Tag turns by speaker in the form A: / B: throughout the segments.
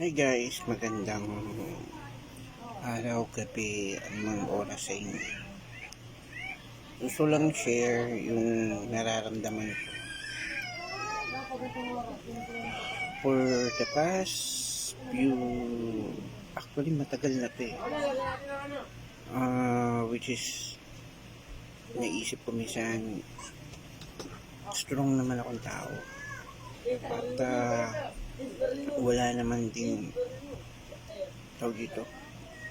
A: Hi guys, magandang araw, gabi, anong oras sa inyo. Gusto lang share yung nararamdaman ko. For the past few, actually matagal na to eh. Ah, which is, naisip ko minsan, strong naman akong tao. At ah, wala naman din tawag dito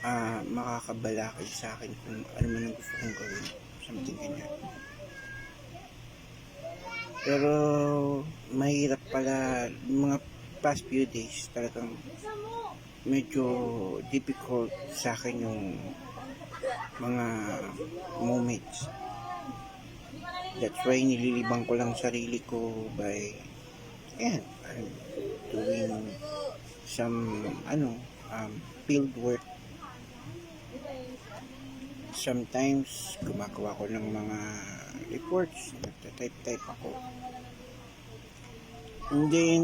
A: ah makakabalakid sa akin kung ano man ang gusto kong gawin. Something ganyan pero mahirap pala mga past few days talagang medyo difficult sa akin yung mga moments. That's why nililibang ko lang sarili ko by yan I'm doing some ano um, field work. Sometimes gumagawa ko ng mga reports nagtatype-type ako. And then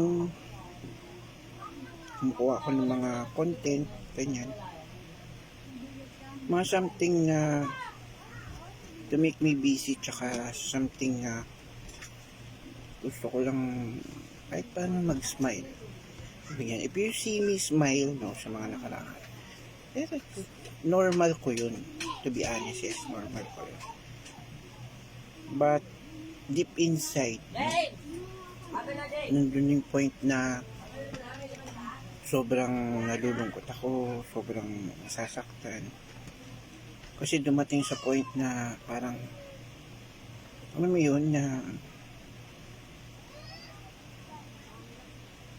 A: kumukuha ako ng mga content ganyan. Mga something na to make me busy tsaka something na gusto ko lang kahit paano mag-smile. Ganyan. If you see me smile, no, sa mga nakaraan, eh, normal ko yun. To be honest, yes, normal ko yun. But, deep inside, nandun yung point na sobrang nalulungkot ako, sobrang nasasaktan. Kasi dumating sa point na parang, ano mo yun, na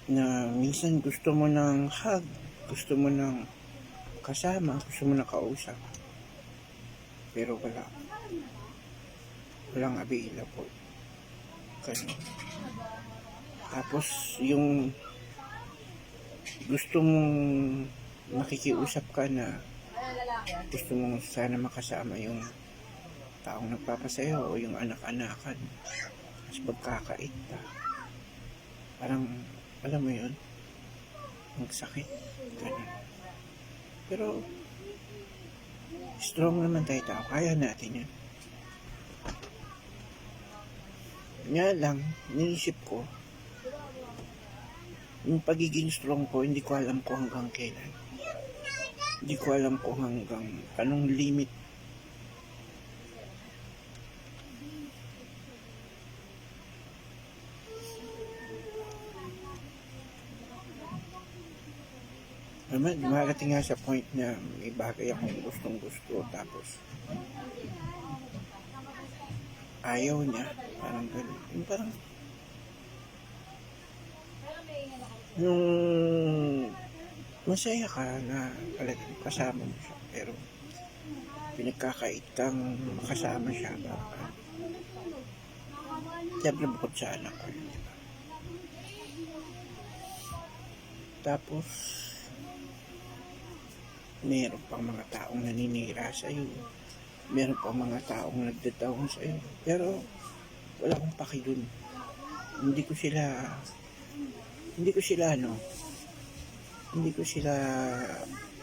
A: na minsan gusto mo ng hug, gusto mo ng kasama, gusto mo ng kausap. Pero wala. Walang available. Ganun. Tapos yung gusto mong nakikiusap ka na gusto mong sana makasama yung taong nagpapasayo o yung anak-anakan. Tapos pagkakait ka. Parang alam mo yun, ang. Ganun. Pero, strong naman tayo tao. Kaya natin yun. Nga lang, niisip ko, yung pagiging strong ko, hindi ko alam kung hanggang kailan. Hindi ko alam kung hanggang anong limit naman, dumarating nga sa point na may bagay akong gustong gusto tapos ayaw niya parang ganun yung parang yung masaya ka na talagang kasama mo siya pero pinagkakait kang makasama siya parang siyempre bukod sa anak ko yun, di ba? tapos meron pang mga taong naninira sa iyo. Meron pang mga taong nagdadawang sa iyo. Pero wala akong paki dun. Hindi ko sila hindi ko sila ano hindi ko sila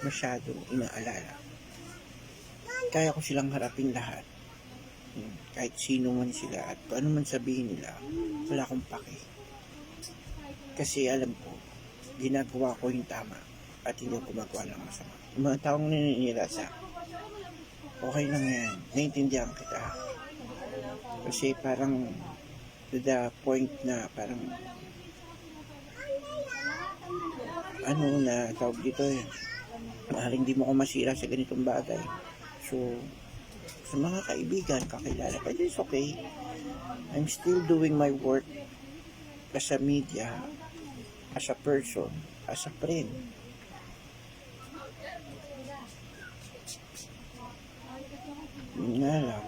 A: masyadong inaalala. Kaya ko silang harapin lahat. Hmm, Kahit sino man sila at ano man sabihin nila, wala akong paki. Kasi alam ko, ginagawa ko yung tama at hindi gumagawa ng masama. Yung mga taong naninira sa okay lang yan. Naintindihan kita. Kasi parang to the point na parang ano na tawag dito eh maaaring di mo ko masira sa ganitong bagay so sa mga kaibigan kakilala but it's okay I'm still doing my work as a media as a person as a friend Yun nga lang.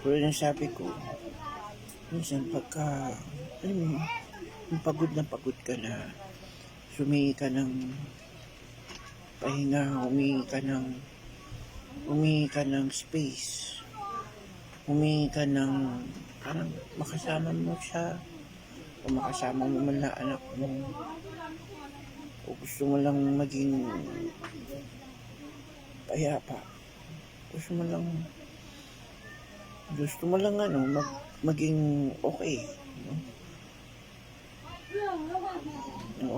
A: Pero yung sabi ko, minsan pagka, alam mo, yun, yung pagod na pagod ka na, sumingi ka ng pahinga, humingi ka ng, humingi ka ng space, humingi ka ng, parang makasama mo siya, o makasama mo man na anak mo, o gusto mo lang maging payapa, gusto mo lang gusto mo lang ano, mag, maging okay. No?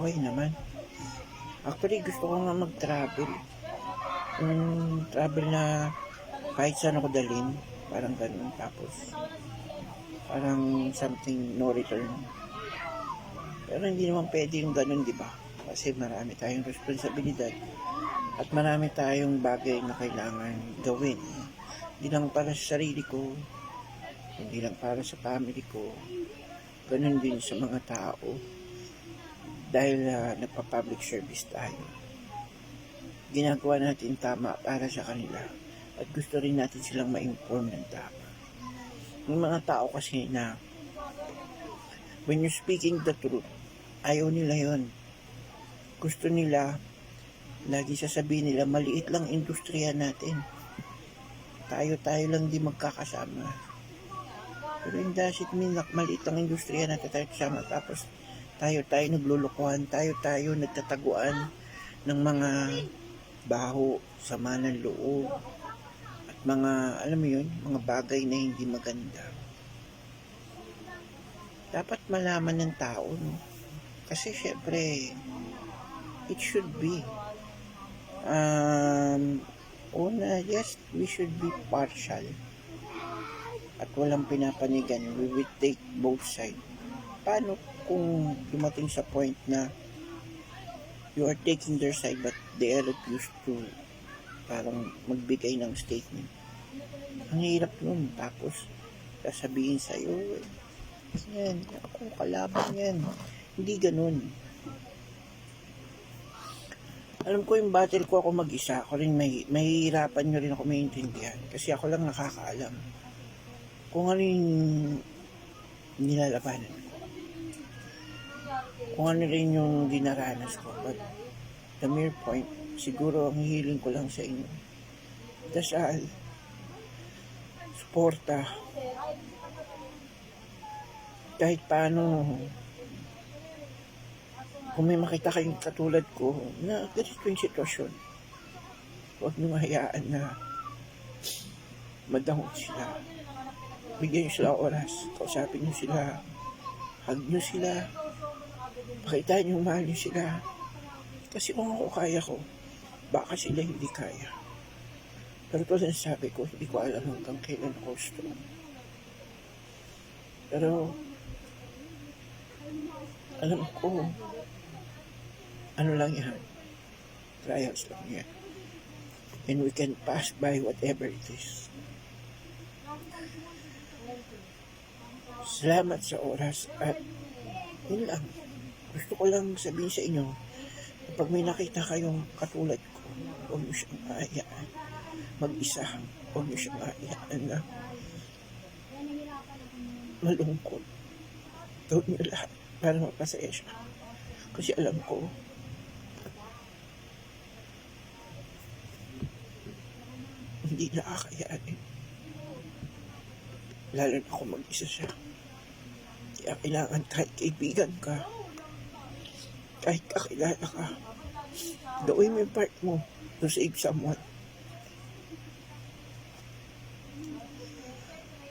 A: Okay naman. Actually, gusto ko nga mag-travel. Yung travel na kahit saan ako dalhin, parang ganun. Tapos, parang something no return. Pero hindi naman pwede yung ganun, di ba? Kasi marami tayong responsibilidad at marami tayong bagay na kailangan gawin. Hindi lang para sa sarili ko, hindi lang para sa family ko, ganun din sa mga tao. Dahil uh, nagpa-public service tayo. Ginagawa natin tama para sa kanila at gusto rin natin silang ma-inform ng tama. Yung mga tao kasi na when you're speaking the truth, ayaw nila yon Gusto nila, lagi sasabihin nila, maliit lang industriya natin. Tayo-tayo lang di magkakasama. Pero yung dasit minak, maliit ang industriya natin tayo kasama. Tapos tayo-tayo naglulukuhan, tayo-tayo nagtataguan ng mga baho, sama ng loob, at mga, alam mo yun, mga bagay na hindi maganda. Dapat malaman ng tao, no? Kasi syempre, it should be. Um, una, yes, we should be partial. At walang pinapanigan. We will take both sides. Paano kung dumating sa point na you are taking their side but they are refused to parang magbigay ng statement. Ang hirap nun. Tapos, sasabihin sa'yo, yan, ako kalaban yan. Hindi ganun. Alam ko yung battle ko ako mag-isa. Ako rin may, mahihirapan nyo rin ako maintindihan. Kasi ako lang nakakaalam. Kung ano yung nilalabanan ko. Kung ano rin yung dinaranas ko. But the mere point, siguro ang hihiling ko lang sa inyo. Dasal. Suporta. Kahit paano kung may makita kayong katulad ko na ganito yung sitwasyon, huwag niyo hayaan na madangot sila. Bigyan niyo sila oras, kausapin niyo sila, hug niyo sila, pakita niyo mahal niyo sila. Kasi kung ako kaya ko, baka sila hindi kaya. Pero tulad sabi ko, hindi ko alam hanggang kailan ako strong. Pero, alam ko, ano lang yan, trials lang yan. And we can pass by whatever it is. Salamat sa oras at yun lang. Gusto ko lang sabihin sa inyo, kapag may nakita kayong katulad ko, huwag niyo siyang aayaan. Mag-isa, huwag niyo siyang aayaan na malungkot. Gawin niyo lahat para mapasaya siya. Kasi alam ko, hindi nakakayanin. Lalo na kung mag-isa siya. Kaya kailangan kahit kaibigan ka, kahit kakilala ka, gawin mo yung part mo to save someone.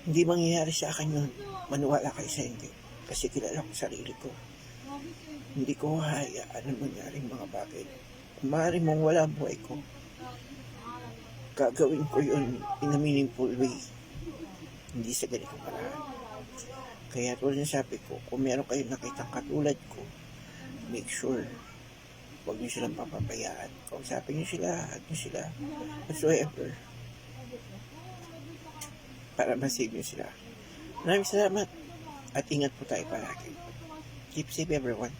A: Hindi mangyayari sa akin yun. Maniwala kayo sa hindi. Kasi kilala ko sarili ko. Hindi ko hayaan ang mangyaring mga bagay. Maaari mong wala buhay ko, gagawin ko yun in a meaningful way. Hindi sa ganitong paraan. Kaya tulad ng sabi ko, kung meron kayong nakitang katulad ko, make sure huwag niyo silang papabayaan. Kausapin niyo sila, at niyo sila, whatsoever. Para masave niyo sila. Maraming salamat at ingat po tayo palagi. Keep safe everyone.